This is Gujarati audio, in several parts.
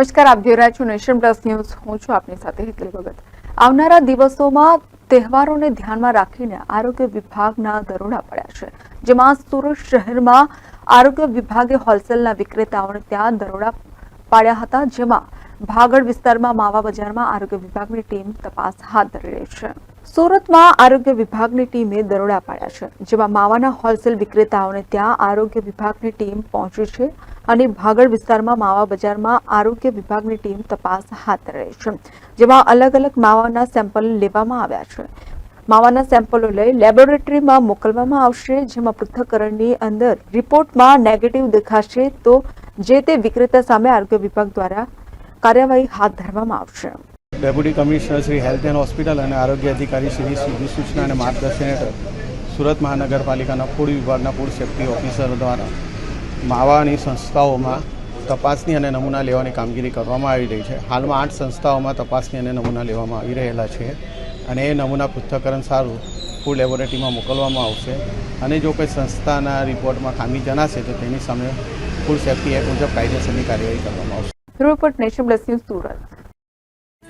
નમસ્કાર, આપ જોઈ રહ્યા છો નેશન પ્લસ ન્યૂઝ. હું છું આપની સાથે હેતલ ભગત. આવનારા દિવસોમાં તહેવારોને ધ્યાનમાં રાખીને આરોગ્ય વિભાગના દરોડા પડ્યા છે. જેમાં સુરત શહેરમાં આરોગ્ય વિભાગે હોલસેલના વિક્રેતાઓને ત્યાં દરોડા પાડ્યા હતા, જેમાં ભાગળ વિસ્તારમાં માવા બજારમાં આરોગ્ય વિભાગની ટીમ તપાસ હાથ ધરી રહી છે. સુરતમાં આરોગ્ય વિભાગની ટીમે દરોડા પાડ્યા છે, જેમાં માવાના હોલસેલ વિક્રેતાઓને ત્યાં આરોગ્ય વિભાગની ટીમ પહોંચી છે. અને ભાગળ વિસ્તારમાં માવા બજારમાં આરોગ્ય વિભાગની ટીમ તપાસ હાથ ધરે છે, જેમાં અલગ અલગ માવાના સેમ્પલ લેવામાં આવ્યા છે. માવાના સેમ્પલો લઈ લેબોરેટરીમાં મોકલવામાં આવશે, જેમાં પૃથ્થકરણની અંદર રિપોર્ટમાં નેગેટિવ દેખાશે તો જે તે વિક્રેતા સામે આરોગ્ય વિભાગ દ્વારા કાર્યવાહી હાથ ધરવામાં આવશે. Deputy commissioner Shri health and hospital અને આરોગ્ય અધિકારી શ્રી સીધી સૂચના અને માર્ગદર્શન હેઠળ સુરત મહાનગરપાલિકાના ફૂડ વિભાગના ફૂડ સેફ્ટી ઓફિસરો દ્વારા માવાની સંસ્થાઓમાં તપાસની અને નમૂના લેવાની કામગીરી કરવામાં આવી રહી છે. હાલમાં આઠ સંસ્થાઓમાં તપાસની અને નમૂના લેવામાં આવી રહેલા છે અને એ નમૂના પૃથ્થકરણ સારું ફૂડ લેબોરેટરીમાં મોકલવામાં આવશે અને જો કોઈ સંસ્થાના રિપોર્ટમાં ખામી જણાશે તો તેની સામે ફૂડ સેફ્ટી એક્ટ મુજબ કાયદેસરની કાર્યવાહી કરવામાં આવશે. Report Nation Plus News Surat.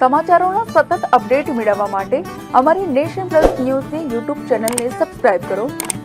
સમાચારોના સતત અપડેટ મેળવવા માટે અમારી નેશન પ્લસ ન્યૂઝની યુટ્યુબ ચેનલને સબસ્ક્રાઇબ કરો.